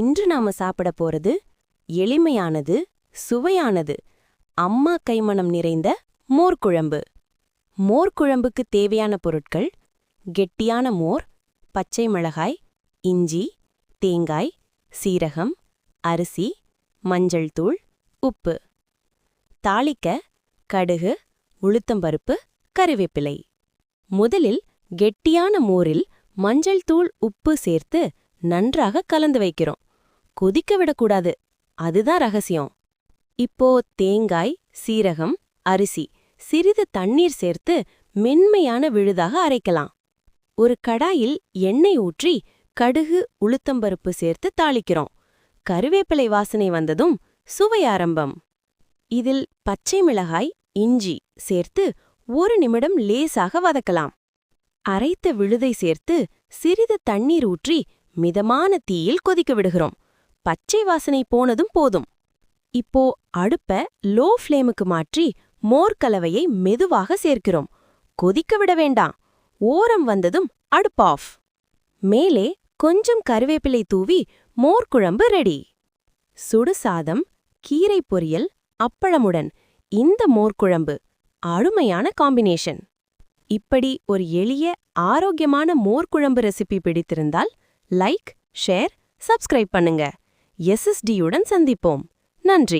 இன்று நாம சாப்பிட போறது எளிமையானது சுவையானது அம்மா கைமணம் நிறைந்த மோர்க்குழம்பு. மோர்க்குழம்புக்கு தேவையான பொருட்கள் கெட்டியான மோர் பச்சை மிளகாய் இஞ்சி தேங்காய் சீரகம் அரிசி மஞ்சள் தூள் உப்பு. தாளிக்க கடுகு உளுத்தம்பருப்பு கருவேப்பிலை. முதலில் கெட்டியான மோரில் மஞ்சள் தூள் உப்பு சேர்த்து நன்றாக கலந்து வைக்கிறோம். கொதிக்க விடக்கூடாது. அதுதான் ரகசியம். இப்போ தேங்காய் சீரகம் அரிசி சிறிது தண்ணீர் சேர்த்து மென்மையான விழுதாக அரைக்கலாம். ஒரு கடாயில் எண்ணெய் ஊற்றி கடுகு உளுத்தம்பருப்பு சேர்த்து தாளிக்கிறோம். கருவேப்பிலை வாசனை வந்ததும் சுவை ஆரம்பம். இதில் பச்சை மிளகாய் இஞ்சி சேர்த்து ஒரு நிமிடம் லேசாக வதக்கலாம். அரைத்த விழுதை சேர்த்து சிறிது தண்ணீர் ஊற்றி மிதமான தீயில் கொதிக்க விடுகிறோம். பச்சை வாசனை போனதும் போதும். இப்போ அடுப்ப லோ ஃப்ளேமுக்கு மாற்றி மோர் கலவையை மெதுவாக சேர்க்கிறோம். கொதிக்க விட வேண்டாம். ஓரம் வந்ததும் அடுப்பு ஆஃப் மேலே கொஞ்சம் கருவேப்பிலை தூவி மோர் குழம்பு ரெடி சுடு சாதம் கீரை பொரியல் அப்பளமுடன் இந்த மோர்குழம்பு அருமையான காம்பினேஷன் இப்படி ஒரு எளிய ஆரோக்கியமான மோர்குழம்பு ரெசிபி பிடித்திருந்தால் லைக் ஷேர் சப்ஸ்கிரைப் பண்ணுங்க. எஸ்எஸ்டியுடன் சந்திப்போம். நன்றி.